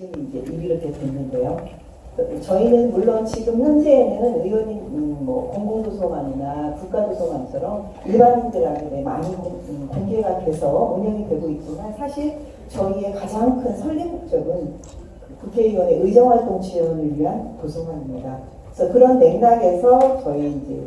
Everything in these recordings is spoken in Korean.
지금 이제 이렇게 됐는데요. 저희는 물론 지금 현재는 의원님 음, 뭐 공공도서관이나 국가도서관처럼 일반인들한테 많이 공, 음, 공개가 돼서 운영이 되고 있지만 사실 저희의 가장 큰 설립 목적은 국회의원의 의정활동 지원을 위한 도서관입니다. 그래서 그런 맥락에서 저희 이제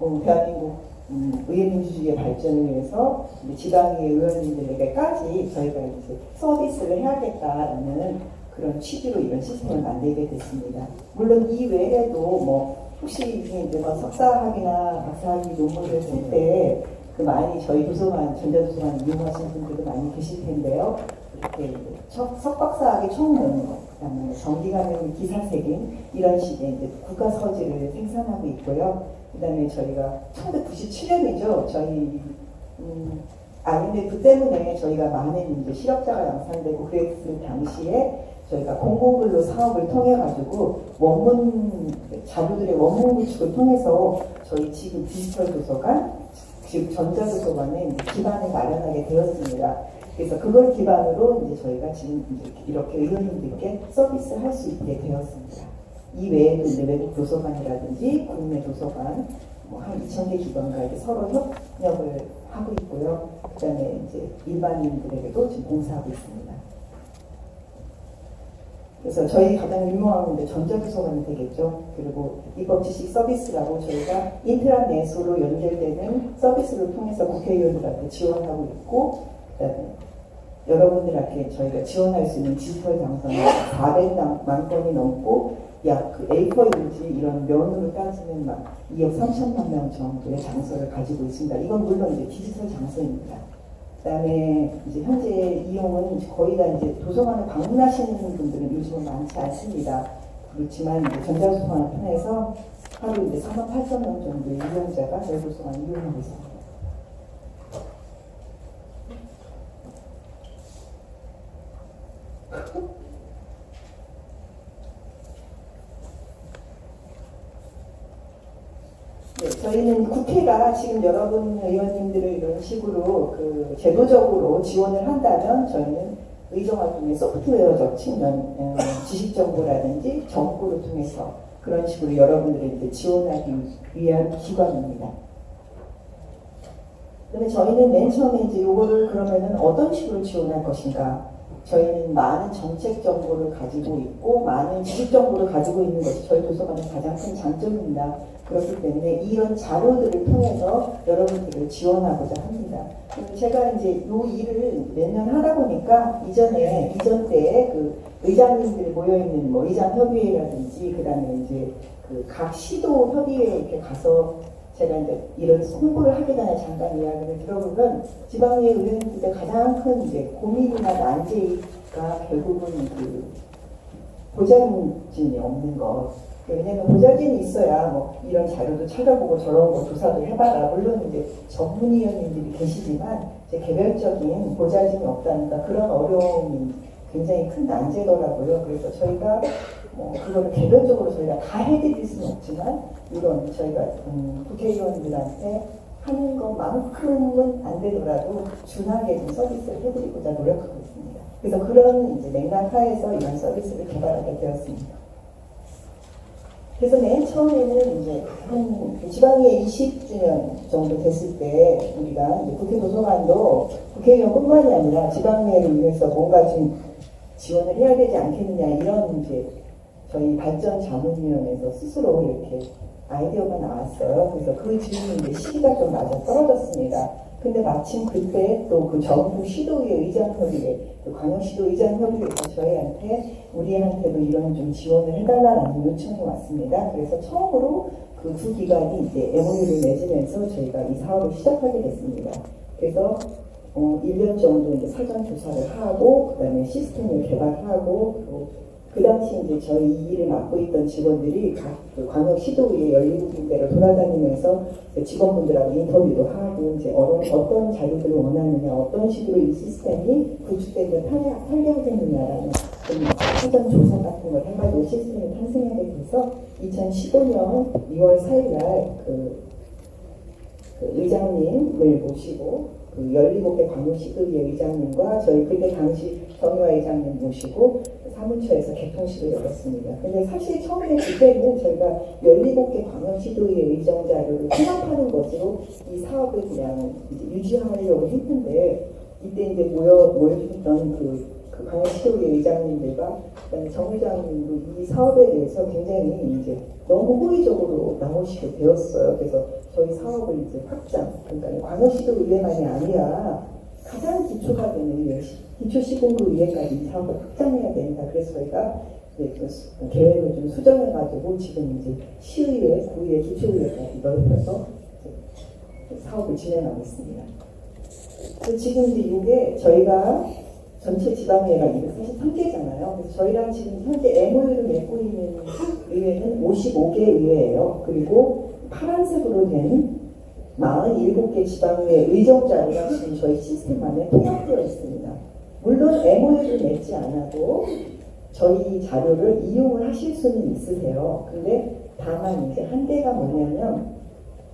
어, 대한민국 음, 의회민주주의의 발전을 위해서 지방의 의원님들에게까지 저희가 이제 서비스를 해야겠다라는 그런 취지로 이런 시스템을 만들게 됐습니다. 물론 이 외에도 뭐 혹시 이제 뭐 석사학위나 박사학위 논문을 쓸 때 그 많이 저희 도서관 전자도서관 이용하시는 분들도 많이 계실 텐데요. 이렇게 이제 석, 석박사학위 총론, 그다음에 정기감염 기사색인 이런 식의 이제 국가 서지를 생산하고 있고요. 그다음에 저희가 1997년이죠. 저희 음, IMF 때문에 저희가 많은 이제 실업자가 양산되고 그랬을 당시에 저희가 공공근로 사업을 통해 가지고 원문 자료들의 원문 구축을 통해서 저희 지금 디지털 도서관, 즉 전자도서관의 이제 기반을 마련하게 되었습니다. 그래서 그걸 기반으로 이제 저희가 지금 이렇게 의원님들께 서비스를 할 수 있게 되었습니다. 이 외에도 이제 외국 도서관이라든지 국내 도서관 뭐한 2,000개 기관과 이렇게 서로 협력을 하고 있고요. 그 다음에 이제 일반인들에게도 지금 공사하고 있습니다. 그래서 저희 가장 유명한 건데 전자도서관이 되겠죠. 그리고 입법 지식 서비스라고 저희가 인트라넷으로 연결되는 서비스를 통해서 국회의원들한테 지원하고 있고, 그다음에 여러분들한테 저희가 지원할 수 있는 디지털 장소는 400만 건이 넘고 약그 A4 용지 이런 면으로 따지면 막 2억 3천만 명 정도의 장소를 가지고 있습니다. 이건 물론 이제 디지털 장소입니다. 그다음에 이제 현재 이용은 거의 다 이제 도서관을 방문하시는 분들은 요즘은 많지 않습니다. 그렇지만 전자도서관을 통해서 하루 이제 4만 8천 명 정도의 이용자가 저희 도서관을 이용하고 있습니다. 네, 저희는 국회가 지금 여러분 의원님들을 이런 식으로 그 제도적으로 지원을 한다면 저희는 의정활동의 소프트웨어적 측면, 어, 지식 정보라든지 정보를 통해서 그런 식으로 여러분들을 이제 지원하기 위한 기관입니다. 그러면 저희는 맨 처음에 이제 요거를 그러면은 어떤 식으로 지원할 것인가? 저희는 많은 정책 정보를 가지고 있고 많은 지식 정보를 가지고 있는 것이 저희 도서관의 가장 큰 장점입니다. 그렇기 때문에 이런 자료들을 통해서 여러분들을 지원하고자 합니다. 제가 이제 이 일을 몇 년 하다 보니까 이전에 이전 때에 그 의장님들이 모여 있는 뭐 의장 협의회라든지 그다음에 이제 그 각 시도 협의회에 이렇게 가서 제가 이제 이런 홍보를 하기 전에 잠깐 이야기를 들어보면 지방의 의원님들 가장 큰 이제 고민이나 난제가 결국은 그 보장진이 없는 것. 왜냐면 보좌진이 있어야 뭐 이런 자료도 찾아보고 저런 거 조사도 해봐라. 물론 이제 전문위원님들이 계시지만 이제 개별적인 보좌진이 없다니까 그런 어려움이 굉장히 큰 난제더라고요. 그래서 저희가 뭐 그거를 개별적으로 저희가 다 해드릴 수는 없지만 이런 저희가 음, 국회의원들한테 하는 것만큼은 안 되더라도 준하게 좀 서비스를 해드리고자 노력하고 있습니다. 그래서 그런 이제 맥락 하에서 이런 서비스를 개발하게 되었습니다. 그래서 맨 처음에는 이제 한 지방에 20주년 정도 됐을 때 우리가 국회 도서관도 국회의원뿐만이 아니라 지방의회를 위해서 뭔가 좀 지원을 해야 되지 않겠느냐 이런 이제 저희 발전 자문위원회에서 스스로 이렇게 아이디어가 나왔어요. 그래서 그 질문이 시기가 좀 맞아 떨어졌습니다. 근데 마침 그때 또 그 정부 시도의 의장협의회, 그 광역시도 의장협의회에서 저희한테 우리한테도 이런 좀 지원을 해달라는 요청이 왔습니다. 그래서 처음으로 그 두 기관이 이제 MOU를 맺으면서 저희가 이 사업을 시작하게 됐습니다. 그래서 어, 1년 정도 이제 사전 조사를 하고 그 다음에 시스템을 개발하고 그리고 그 당시 이제 저희 이 일을 맡고 있던 직원들이 각그 광역 시도의회 열린 군데로 돌아다니면서 그 직원분들하고 인터뷰도 하고 이제 어떤, 어떤 자료들을 원하느냐 어떤 식으로 이 시스템이 구축되면 좀 사전 조사 같은 걸 해가지고 시스템이 탄생하게 돼서 2015년 2월 4일 날 그 그 의장님을 모시고 그 17개 광역시도의회 의장님과 저희 그때 당시 정의화 의장님 모시고 사무처에서 개통식을 열었습니다. 근데 사실 처음에 그때는 저희가 17개 광역시도의회 의정 자료를 통합하는 것으로 이 사업을 그냥 유지하려고 했는데 이때 이제 모여 모여있던 그, 그 광역시도의회 의장님들과 정 의장님도 이 사업에 대해서 굉장히 이제 너무 호의적으로 나오시게 되었어요. 그래서 저희 사업을 이제 확장, 그러니까 광역시도 의회만이 아니라 가장 기초가 되는 의회, 기초 시공부 의회까지 이 사업을 확장해야 된다. 그래서 저희가 그 수- 계획을 좀 수정해가지고 지금 이제 시의회, 구의회, 기초의회까지 넓혀서 사업을 진행하고 있습니다. 지금 이제 이게 저희가 전체 지방의회가 243개잖아요. 그래서 저희랑 지금 현재 MOU를 맺고 있는 의회는 55개 의회예요. 그리고 파란색으로 된 47개 지방의회 의정자료가 지금 저희 시스템 안에 통합되어 있습니다. 물론 MOU를 맺지 않아도 저희 자료를 이용을 하실 수는 있으세요. 근데 다만 이제 한계가 뭐냐면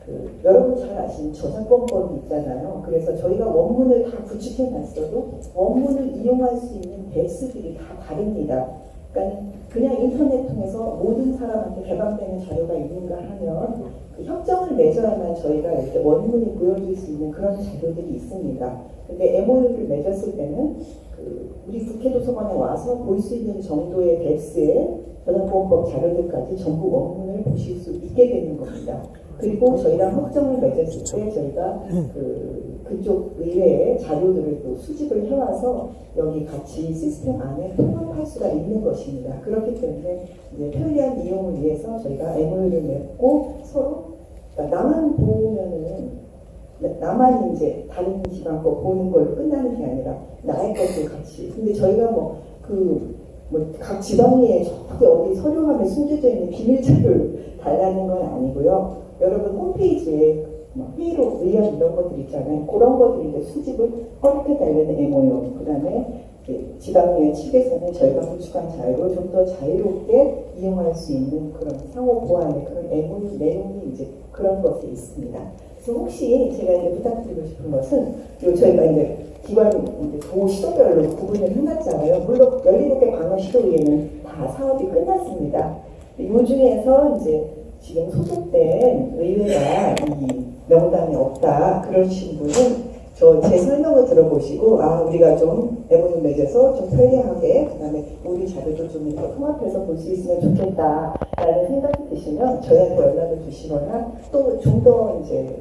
그 여러분 잘 아시는 저작권법이 있잖아요. 그래서 저희가 원문을 다 구축해 놨어도 원문을 이용할 수 있는 배수들이 다 다릅니다. 그러니까 그냥 인터넷 통해서 모든 사람한테 개방되는 자료가 있는가 하면 그 협정을 맺어야만 저희가 이렇게 원문이 보여줄 수 있는 그런 자료들이 있습니다. 근데 MOU를 맺었을 때는 그 우리 국회도서관에 와서 볼 수 있는 정도의 백스의 저작권법 자료들까지 전부 원문을 보실 수 있게 되는 겁니다. 그리고 저희랑 협정을 맺었을 때 저희가 그 그쪽 의회의 자료들을 또 수집을 해와서 여기 같이 시스템 안에 통합할 수가 있는 것입니다. 그렇기 때문에 이제 편리한 이용을 위해서 저희가 MOU를 맺고 서로 그러니까 나만 보면은 나만 이제 다른 지방 거 보는 걸로 끝나는 게 아니라 나의 것도 같이. 근데 저희가 뭐그 뭐각 지방에 저기 어디 서류함에 숨겨져 있는 비밀 자료를 달라는 건 아니고요. 여러분 홈페이지에 뭐 회의록 의견 이런 것들 있잖아요. 그런 것들 이제 수집을 허락해 달라는 MOU. 그 다음에 이제 지방의회 측에서는 저희가 구축한 자유를 좀 더 자유롭게 이용할 수 있는 그런 상호 보완의 그런 MOU 내용이 이제 그런 것이 있습니다. 그래서 혹시 제가 이제 부탁드리고 싶은 것은 요 저희가 이제 기관 이제 도 시도별로 구분을 해놨잖아요. 물론 17개 광역시도의회는 다 사업이 끝났습니다. 이 중에서 이제 지금 소속된 의회가 이 명단에 없다 그러신 분은 저 제 설명을 들어보시고 아 우리가 좀 MOU 맺어서 좀 편리하게 그다음에 우리 자료도 좀 이렇게 통합해서 볼 수 있으면 좋겠다라는 생각이 드시면 저희한테 연락을 주시거나 또 좀 더 이제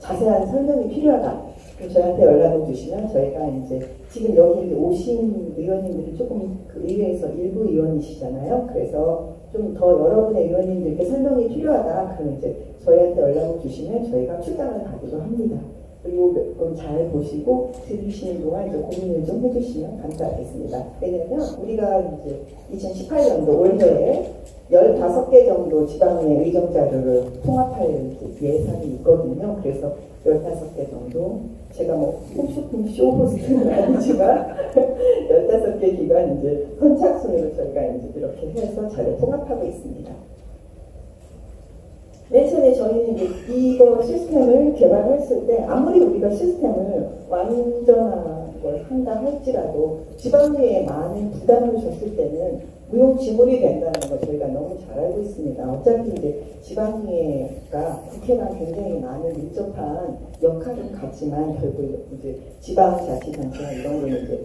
자세한 설명이 필요하다. 그럼 저희한테 연락을 주시면 저희가 이제 지금 여기 오신 의원님들이 조금 그 의회에서 일부 의원이시잖아요. 그래서 좀 더 여러분의 의원님들께 설명이 필요하다. 그럼 이제 저희한테 연락을 주시면 저희가 출장을 가기도 합니다. 그리고 그럼 잘 보시고 들으시는 동안 이제 고민을 좀 해주시면 감사하겠습니다. 왜냐면 우리가 이제 2018년도 올해에 15개 정도 지방의 의정 자료를 통합할 예산이 있거든요. 그래서 15개 정도 제가 뭐 홈쇼핑 쇼호스트는 아니지만 15개 기관 이제 선착순으로 저희가 이제 이렇게 해서 자료 통합하고 있습니다. 맨 처음에 저희는 이거 시스템을 개발했을 때 아무리 우리가 시스템을 완전한 걸 한다 할지라도 지방의회에 많은 부담을 줬을 때는 무용지물이 된다는 걸 저희가 너무 잘 알고 있습니다. 어차피 이제 지방의회가 국회랑 굉장히 많은 밀접한 역할은 갖지만 결국 이제 지방자치단체나 이런 거는 이제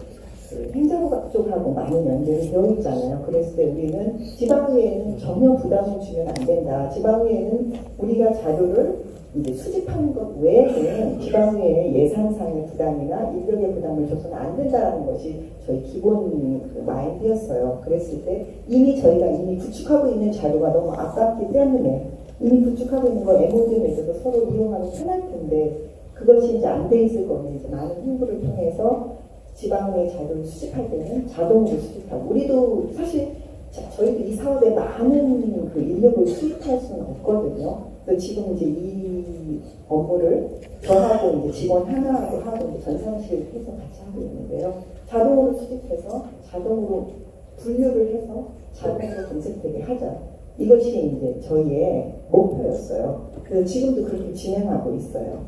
그 행정부 쪽하고 많은 연결이 되어 있잖아요. 그랬을 때 우리는 지방의회는 전혀 부담을 주면 안 된다. 지방의회는 우리가 자료를 이제 수집하는 것 외에는 지방의회 예산상의 부담이나 인력의 부담을 줘서는 안 된다는 것이 저희 기본 그 마인드였어요. 그랬을 때 이미 저희가 이미 구축하고 있는 자료가 너무 아깝기 때문에 이미 구축하고 있는 거 MOU에 있어서 서로 이용하면 편할 텐데 그것이 이제 안 돼 있을 거면 이제 많은 홍보를 통해서 지방의 자료를 수집할 때는 자동으로 수집하고 우리도 사실 자, 저희도 이 사업에 많은 그 인력을 수입할 수는 없거든요. 그래서 지금 이제 이 업무를 저하고 이제 직원 하나하고 하고 전산실 해서 같이 하고 있는데요. 자동으로 수집해서 자동으로 분류를 해서 자동으로 검색되게 하자. 이것이 이제 저희의 목표였어요. 그래서 지금도 그렇게 진행하고 있어요.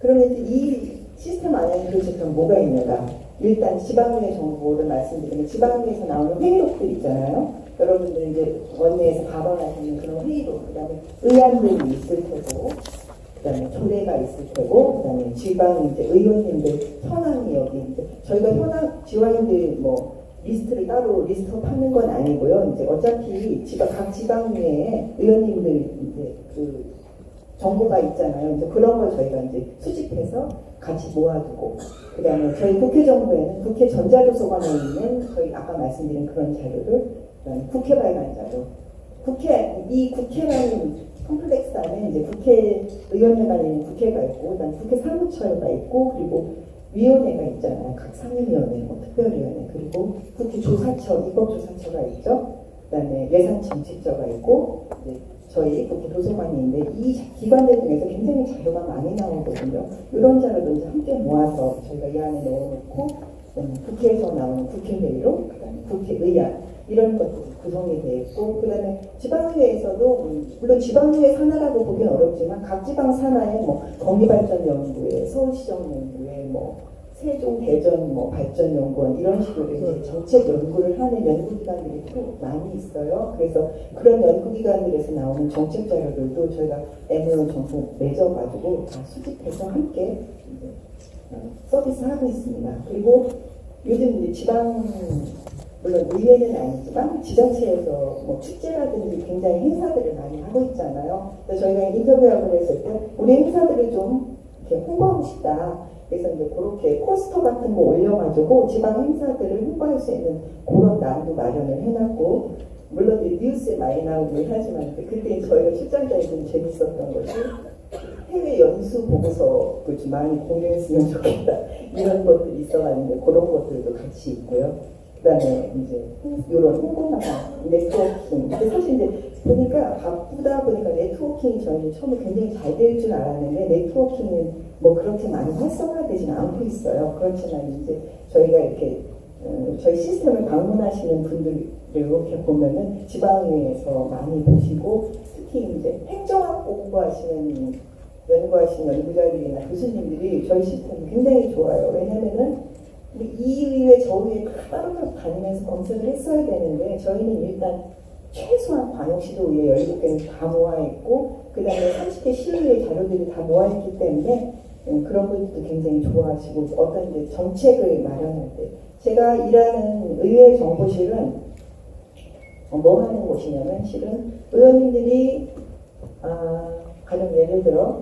그러면 이 시스템 안에 도대체 그럼 뭐가 있는가? 일단 지방의회 정보를 말씀드리면 지방의회에서 나오는 회의록들 있잖아요. 여러분들 이제 원내에서 발언하시는 그런 회의록, 그 다음에 의안들이 있을 테고, 그 다음에 조례가 있을 테고, 그 다음에 지방 이제 의원님들 현황이 여기 이제 저희가 현황 지방인들 뭐 리스트를 따로 리스트업 하는 건 아니고요. 이제 어차피 지방 각 지방의회 의원님들 이제 그 정보가 있잖아요. 이제 그런 걸 저희가 이제 수집해서 같이 모아두고, 그 다음에 저희 국회 정부에는 국회 전자도서관에 있는 저희 아까 말씀드린 그런 자료를, 국회 발간 자료, 국회, 이 국회라는 컴플렉스 안에 이제 국회 의원회관에 있는 국회가 있고, 그 다음에 국회 사무처가 있고, 그리고 위원회가 있잖아요. 각 상임위원회, 뭐 특별위원회, 그리고 국회 조사처, 입법조사처가 있죠. 그다음에 예산정책처가 있고 저희 국회 도서관이 있는데 이 기관들 중에서 굉장히 자료가 많이 나오거든요. 이런 자료도 이제 함께 모아서 저희가 이 안에 넣어놓고 국회에서 나오는 국회회의록, 그다음에 국회의안 이런 것들이 구성이 되어 있고 그다음에 지방의회에서도 음, 물론 지방의회 산하라고 보기는 어렵지만 각 지방 산하에 뭐 경기발전연구회, 서울시정연구회, 뭐 세종 대전 뭐 발전 연구원 이런 식으로 이제 정책 연구를 하는 연구기관들이 또 많이 있어요. 그래서 그런 연구기관들에서 나오는 정책 자료들도 저희가 MOU 정보 맺어가지고 다 수집해서 함께 어, 서비스하고 있습니다. 그리고 요즘 이제 지방 물론 의회는 아니지만 지자체에서 뭐 축제라든지 굉장히 행사들을 많이 하고 있잖아요. 그래서 저희가 인터뷰하고 했을 때 우리 행사들을 좀 이렇게 홍보하고 싶다. 그래서 이제 그렇게 포스터 같은 거 올려가지고 지방 행사들을 홍보할 수 있는 그런 난도 마련을 해놨고 물론 뉴스에 많이 나오긴 하지만 그때 저희가 출장자에 좀 재밌었던 것이 해외 연수 보고서를 좀 많이 공유했으면 좋겠다 이런 것들이 있어가지고 그런 것들도 같이 있고요. 그다음에 이제 이런 홍보나 네트워킹. 근데 사실 이제 보니까 바쁘다 보니까 네트워킹이 저희 처음에 굉장히 잘 될 줄 알았는데 네트워킹은 뭐 그렇게 많이 활성화되지는 않고 있어요. 그렇지만 이제 저희가 이렇게 어, 저희 시스템을 방문하시는 분들 이렇게 보면은 지방의회에서 많이 보시고 특히 이제 행정학 공부하시는 연구하시는 연구자들이나 교수님들이 저희 시스템이 굉장히 좋아요. 왜냐면은 근데 이 의회 저 의회 따로따로 다니면서 검색을 했어야 되는데 저희는 일단 최소한 광역시도의회 17개는 다 모아있고 그 다음에 30개 시의회 자료들이 다 모아있기 때문에 음, 그런 분들도 굉장히 좋아하시고 어떤 이제 정책을 마련할 때 제가 일하는 의회 정보실은 어, 뭐 하는 곳이냐면 실은 의원님들이 아, 가령 예를 들어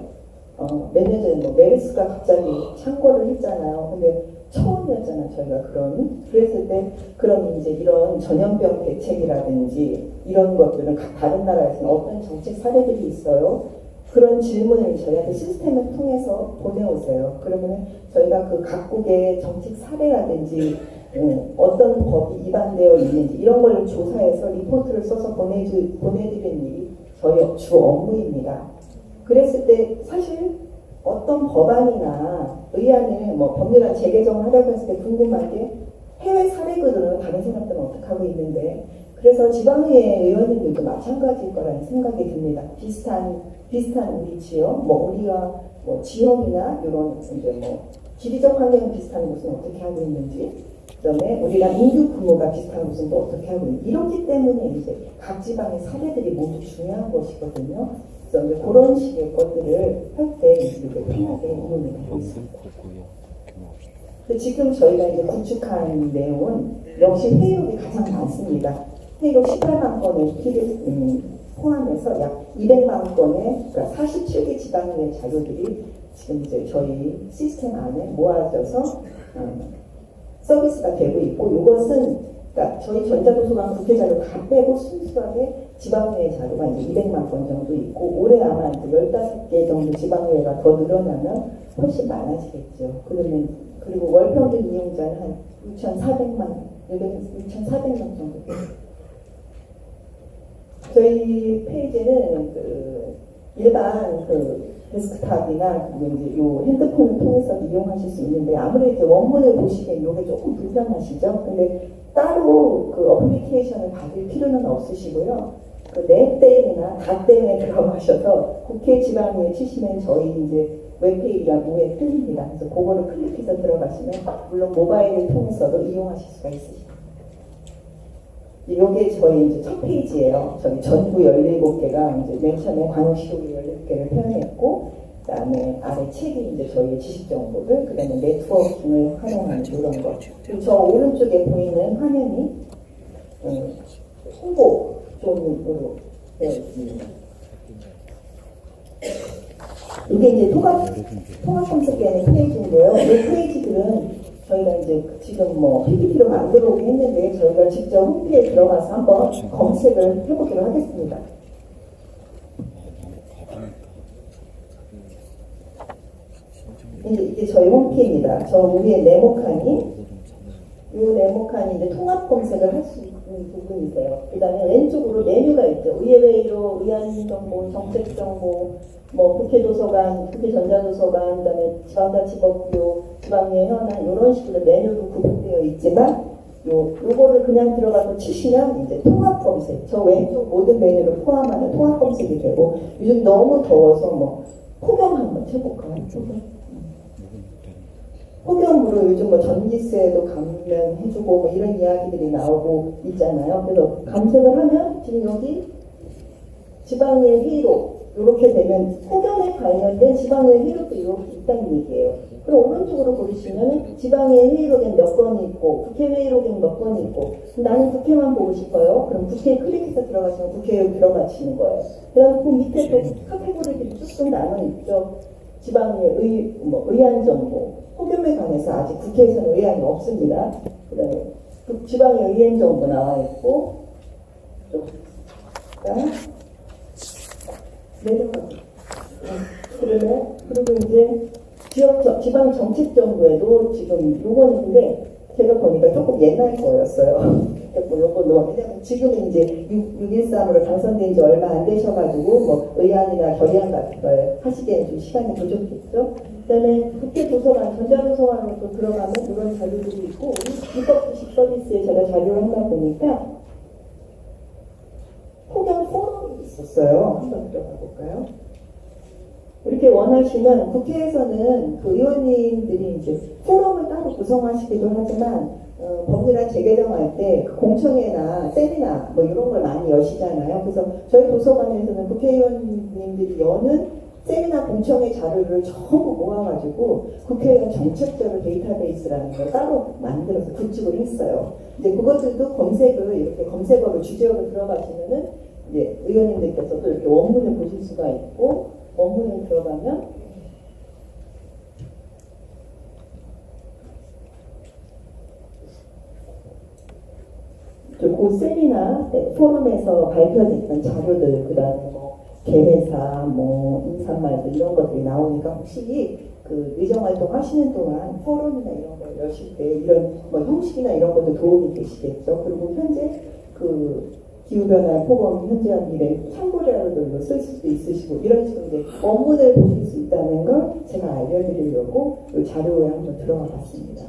어, 몇년 전에 뭐 메르스가 갑자기 창궐을 했잖아요. 근데 처음이었잖아 저희가 그런 그랬을 때 그런 이제 이런 전염병 대책이라든지 이런 것들은 각 다른 나라에서는 어떤 정책 사례들이 있어요. 그런 질문을 저희한테 시스템을 통해서 보내오세요. 그러면 저희가 그 각국의 정책 사례라든지 음, 어떤 법이 위반되어 있는지 이런 걸 조사해서 리포트를 써서 보내드리는 일이 저희 주 업무입니다. 그랬을 때 사실 어떤 법안이나 의안을 뭐 법률안 재개정을 하려고 했을 때 궁금한 게 해외 사례들은 다른 사람들은 어떻게 하고 있는데 그래서 지방의회 의원님들도 마찬가지일 거라는 생각이 듭니다. 비슷한 비슷한 위치요. 뭐 우리가 뭐 지역이나 이런 이제 뭐 지리적 환경 비슷한 곳은 어떻게 하고 있는지 그다음에 우리랑 인구 규모가 비슷한 곳은 또 어떻게 하고 있는지 이렇기 때문에 이제 각 지방의 사례들이 모두 중요한 것이거든요. 그런 식의 것들을 할 때 이렇게 편하게 이용을 하고 있습니다. 지금 저희가 이제 구축한 내용은 역시 회의록이 가장 많습니다. 회의록 18만 건을 필요, 음, 포함해서 약 200만 건의 그러니까 47개 지방의 자료들이 지금 이제 저희 시스템 안에 모아져서 음, 서비스가 되고 있고 이것은 그러니까 저희 전자도서관 국회 자료 다 빼고 순수하게 지방의회 자료가 이제 200만 건 정도 있고 올해 아마 이제 15개 정도 지방의회가 더 늘어나면 훨씬 많아지겠죠. 그러면 그리고 월 평균 이용자는 한 6,400만 6,400명 정도. 저희 페이지는 그 일반 그 데스크탑이나 이제 요 핸드폰을 통해서 이용하실 수 있는데 아무래도 원문을 보시기엔 이게 조금 불편하시죠. 근데 따로 그 어플리케이션을 받을 필요는 없으시고요. 그 넷땡이나 닷땡에 들어가셔서 국회 지방에 치시면 저희 이제 웹페이지가 위에 뜹니다. 그래서 그거를 클릭해서 들어가시면 물론 모바일을 통해서도 이용하실 수가 있으십니다. 이게 저희 이제 첫 페이지예요. 저희 전부 17개가 이제 맨 처음에 광역시도구 17개를 표현했고, 그 다음에 아래 책이 이제 저희의 지식 정보들, 그 다음에 네트워킹을 활용하는 이런 거. 그리고 저 오른쪽에 보이는 화면이 음, 홍보 쪽으로 되어 있습니다. 이게 이제 통합, 통합 검색되는 페이지인데요. 이 페이지들은 저희가 이제 지금 뭐 PPT로 만들어 오긴 했는데 저희가 직접 홈페이지에 들어가서 한번 검색을 해보기로 하겠습니다. 이제 이게 저희 홈페이지입니다. 저 위에 네모칸이 이 네모칸이 이제 통합 검색을 할 수 있는 부분이세요. 그 다음에 왼쪽으로 메뉴가 있죠. 의회회의로 의안 정보, 정책 정보, 뭐 국회 도서관, 국회 전자도서관, 그 다음에 지방자치법규, 지방의 현안 이런 식으로 메뉴로 구분되어 있지만 요 요거를 그냥 들어가서 치시면 이제 통합 검색, 저 왼쪽 모든 메뉴를 포함하는 통합 검색이 되고 요즘 너무 더워서 뭐 폭염 한번 쳐볼까요? 폭염. 폭염으로 요즘 뭐 전기세도 감면해주고 뭐 이런 이야기들이 나오고 있잖아요. 그래서 검색을 하면 지금 여기 지방의 회의록 이렇게 되면 폭염에 관련된 지방의 회의록도 이렇게 있다는 얘기예요. 그럼 오른쪽으로 보시면 지방의 회의록엔 몇 건이 있고 국회 회의록엔 몇 건이 있고 나는 국회만 보고 싶어요. 그럼 국회에 클릭해서 들어가시면 국회에 들어가시는 거예요. 그다음 그 밑에 또 카테고리들이 쭉쭉 나눠 있죠. 지방의 의, 뭐, 의안 정보, 폭염에 관해서 아직 국회에서는 의안이 없습니다. 그다음에 그 지방의 의안 정보 나와 있고, 내려가고. 그리고 이제 지역 정- 지방 정책 정보에도 지금 근데 제가 보니까 조금 옛날 거였어요. 뭐 왜냐면 지금은 이제 613으로 당선된 지 얼마 안 되셔가지고 뭐 의안이나 결의안 같은 걸 하시기에는 좀 시간이 부족했죠. 그다음에 국회 도서관, 전자도서관으로 또 들어가면 이런 자료들이 있고 입법 지식 서비스에 제가 자료를 하다 보니까 폭염 포럼이 있었어요. 한번 들어가 볼까요? 이렇게 원하시면 국회에서는 그 의원님들이 이제 포럼을 따로 구성하시기도 하지만 어, 법률안 재개정할 때그 공청회나 세미나 뭐 이런 걸 많이 여시잖아요. 그래서 저희 도서관에서는 국회의원님들이 여는 세미나 공청회 자료를 전부 모아가지고 국회의원 정책자료 데이터베이스라는 걸 따로 만들어서 구축을 했어요. 이제 그것들도 검색을 이렇게 검색어로 주제어로 들어가시면은 이제 의원님들께서도 이렇게 원문을 보실 수가 있고 원문을 들어가면 그 세미나 때 포럼에서 발표됐던 자료들 그 다음에 뭐 개회사 뭐 인사말들 이런 것들이 나오니까 혹시 그 의정 활동 하시는 동안 포럼이나 이런 걸 여실 때 이런 뭐 형식이나 이런 것도 도움이 되시겠죠. 그리고 현재 그 기후변화 포럼 현재한 일에 참고 자료들로 쓸 수도 있으시고 이런 식으로 이제 원문을 보실 수 있다는 걸 제가 알려드리려고 이 자료에 한번 들어가 봤습니다.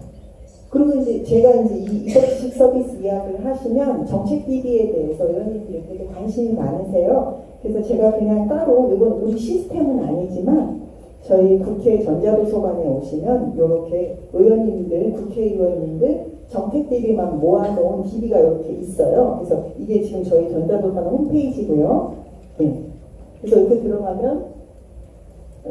그리고 이제 제가 이제 이 이덕식 서비스 이야기를 하시면 정책 DB에 대해서 의원님들이 되게 관심이 많으세요. 그래서 제가 그냥 따로 이건 우리 시스템은 아니지만 저희 국회 전자도서관에 오시면 이렇게 의원님들, 국회의원님들 정책 DB만 모아놓은 DB가 이렇게 있어요. 그래서 이게 지금 저희 전자도서관 홈페이지고요. 네. 그래서 이렇게 들어가면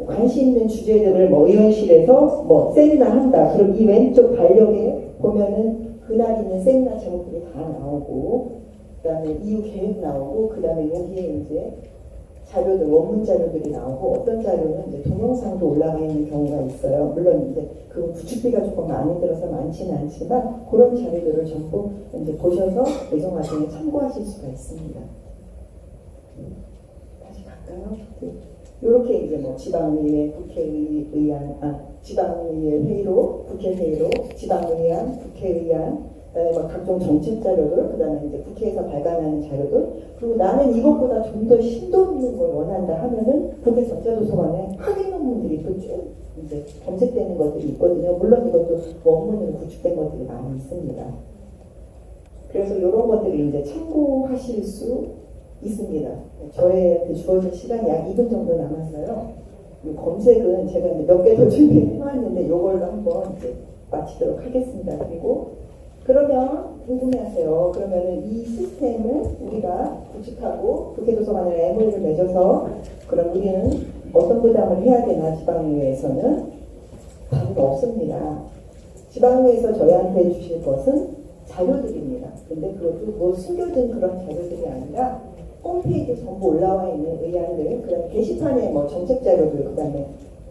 관심 있는 주제들을 뭐 의원실에서 뭐 세미나 한다. 그럼 이 왼쪽 달력에 보면은 그날 있는 세미나 제목들이 다 나오고 그 다음에 이후 계획 나오고 그 다음에 여기에 이제 자료들 원문 자료들이 나오고 어떤 자료는 이제 동영상도 올라가 있는 경우가 있어요. 물론 이제 그 구축비가 조금 많이 들어서 많지는 않지만 그런 자료들을 전부 이제 보셔서 예정 과정에 참고하실 수가 있습니다. 다시 갈까요? 네. 이렇게 이제 뭐 지방의회, 국회의안, 아 지방의회 회의로, 국회회의로, 지방의안, 국회의안, 그다음에 뭐 각종 정책 자료들, 그 다음에 이제 국회에서 발간하는 자료들, 그리고 나는 이것보다 좀 더 심도 있는 걸 원한다 하면은 국회 전자도서관에 확인 논문들이 또 쭉 이제 검색되는 것들이 있거든요. 물론 이것도 원문으로 구축된 것들이 많이 있습니다. 그래서 이런 것들을 이제 참고하실 수 있습니다. 저희한테 주어진 시간이 약 2분 정도 남았어요. 이 검색은 제가 몇 개 더 준비해 놨는데 이걸로 한번 이제 마치도록 하겠습니다. 그리고 그러면 궁금해하세요. 그러면은 이 시스템을 우리가 구축하고 국회도서관을 MOU를 맺어서 그럼 우리는 어떤 부담을 해야 되나 지방의회에서는 답은 없습니다. 지방의회에서 저희한테 주실 것은 자료들입니다. 근데 그것도 뭐 숨겨진 그런 자료들이 아니라 홈페이지에 전부 올라와 있는 의안들, 그다음 게시판에 뭐 정책 자료들, 그 다음에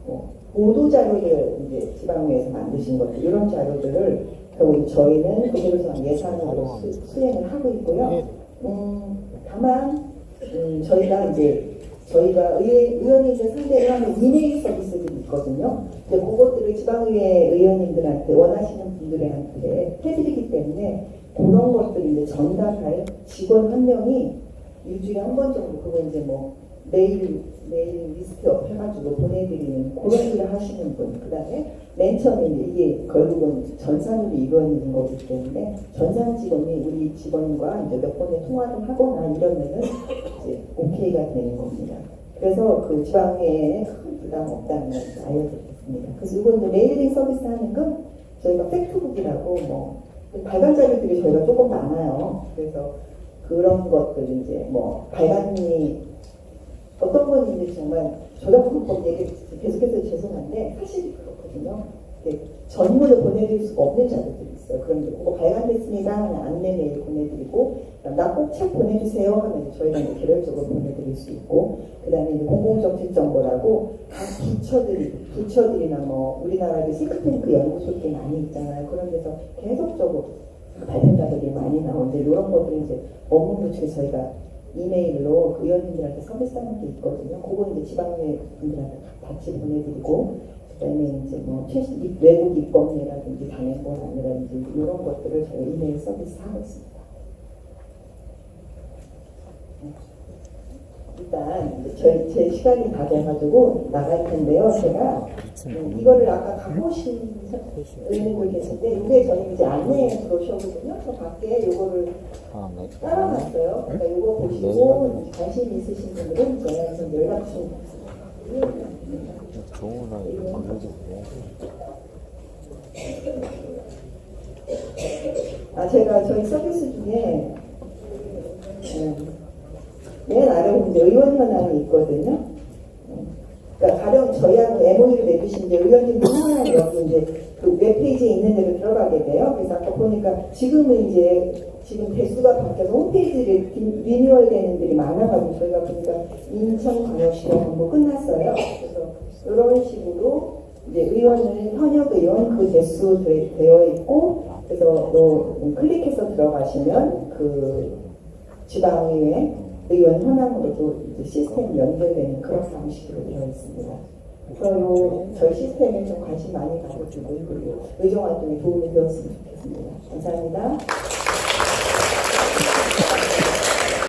뭐 보도 자료를 이제 지방의회에서 만드신 것들 이런 자료들을 결국 저희는 그대로서 예산으로 수, 수행을 하고 있고요. 음, 다만 음, 저희가 이제 저희가 의, 의원님들 상대로 하는 이메일 서비스들이 있거든요. 근데 그것들을 지방의회 의원님들한테 원하시는 분들한테 해드리기 때문에 그런 것들을 이제 전달할 직원 한 명이 일주일에 한 번 정도 그거 이제 뭐 메일 메일 리스트업 해가지고 보내드리는 그런 일을 하시는 분. 그 다음에 맨 처음에 이게 결국은 전산으로 이루어지는 거기 때문에 전산 직원이 우리 직원과 이제 몇 번의 통화를 하거나 이러면은 이제 오케이가 되는 겁니다. 그래서 그 지방에 큰 부담 없다는 걸 알려드리겠습니다. 그래서 이거 이제 메일링 서비스 하는 건 저희가 팩트북이라고 뭐 발간 자료들이 저희가 조금 많아요. 그래서 그런 것들 이제 뭐 발간이 어떤 건 이제 정말 저작권법 얘기 계속해서 죄송한데 사실이 그렇거든요. 이렇게 전문을 보내드릴 수가 없는 자료들이 있어요. 이제 그거 발간됐습니다 하는 안내 메일 보내드리고 나 꼭 책 보내주세요 하면 저희가 개별적으로 보내드릴 수 있고 그 다음에 이제 공공정책 정보라고 각 부처들이 부처들이나 뭐 우리나라의 싱크탱크 연구소들이 많이 있잖아요. 그런 데서 계속적으로 발표자들이 많이 나오는데 이런 것들은 이제 업무 부처에 저희가 이메일로 그 의원님들한테 서비스하는 게 있거든요. 그거 이제 지방의회 분들한테 같이 보내드리고 그다음에 이제 뭐 최신 입- 외국 입법례라든지 단행본안이라든지 이런 것들을 저희 이메일 서비스 하고 있습니다. 일단 저희 제 시간이 다 돼가지고 나갈 텐데요. 제가 음, 이거를 아까 갖고 오신 의원님들 계신데 이게 저희 이제 안내 브로셔거든요. 저 밖에 이거를 아, 네. 따라놨어요. 그러니까 이거 보시고 관심 있으신 분들은 저희한테 연락 주시면 좋은 아이 걸려주고. 아 제가 저희 서비스 중에 음, 맨 아래 이제 의원 현황이 있거든요. 음, 그러니까 가령 저희하고 MOU를 맺으신 이제 의원님들 하나 여기 이제 그 웹페이지에 있는 데로 들어가게 돼요. 그래서 아까 보니까 지금은 이제 지금 대수가 바뀌어서 홈페이지를 리- 리뉴얼 되는 들이 많아가지고 저희가 보니까 인천광역시가 전부 끝났어요. 그래서 이런 식으로 이제 의원은 현역 의원 그 대수 되, 되어 있고 그래서 또 클릭해서 들어가시면 그 지방의회 의원 현황으로도 이제 시스템이 연결되는 그런 방식으로 되어 있습니다. 그래서 요 저희 시스템에 좀 관심 많이 가져주고 그리고 의정 활동에 도움이 되었으면 좋겠습니다. 감사합니다.